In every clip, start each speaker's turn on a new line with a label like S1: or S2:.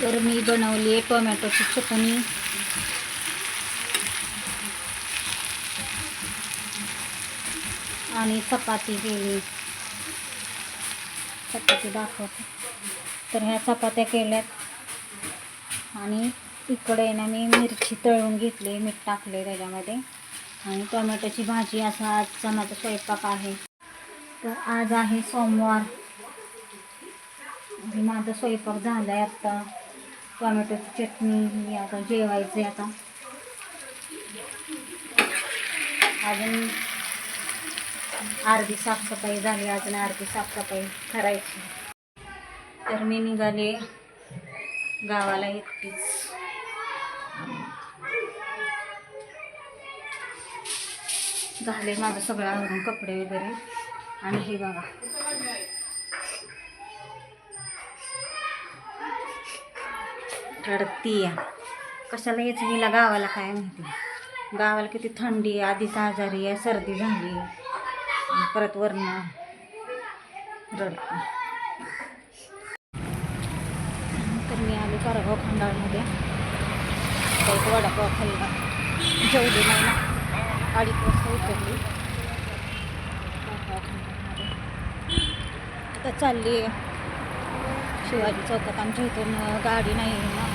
S1: तर मी बनवली आहे टोमॅटोची चटणी. आणि चपाती केली. चपाती दाखवते. तर ह्या चपात्या केल्यात. आणि इकडे ना मी मिरची तळून घेतली मीठ टाकले त्याच्यामध्ये. आणि टोमॅटोची भाजी असा आजचा माझा स्वयंपाक आहे. तर आज आहे सोमवार. माझा स्वयंपाक झाला आहे आत्ता टोमॅटोची चटणी ही आता जेवायचं आहे आता. अजून अर्धी साफसफाई झाली अजून अर्धी साफसफाई करायची. तर मी निघाले गावाला एकटीच. झाले माझं सगळं आवरून कपडे वगैरे. आणि हे बघा. रडती कशाला यायचं हिला गावाला काय माहिती? गावाला किती थंडी आहे आधीच आजारी आहे सर्दी झाली परत वरणं रडते तर मी आले कारगाव खंडाळमध्ये. एक वडापाव खाल्ला जेवली नाही ना. अडीच वाजता उतरली. आता चालली आहे. शिवाजी चौकात. आमच्या इथून गाडी नाही आहे ना.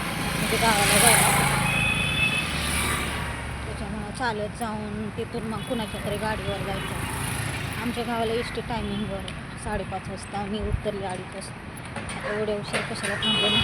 S1: म्हणजे गावाला जायला त्याच्यामुळं चालत जाऊन तिथून मग कुणाच्या तरी गाडीवर जायचं. आमच्या गावाला एस टी टायमिंगवर साडेपाच वाजता मी उतरली अडीच वाजता आता एवढ्या उशीर कशाला थांबले ना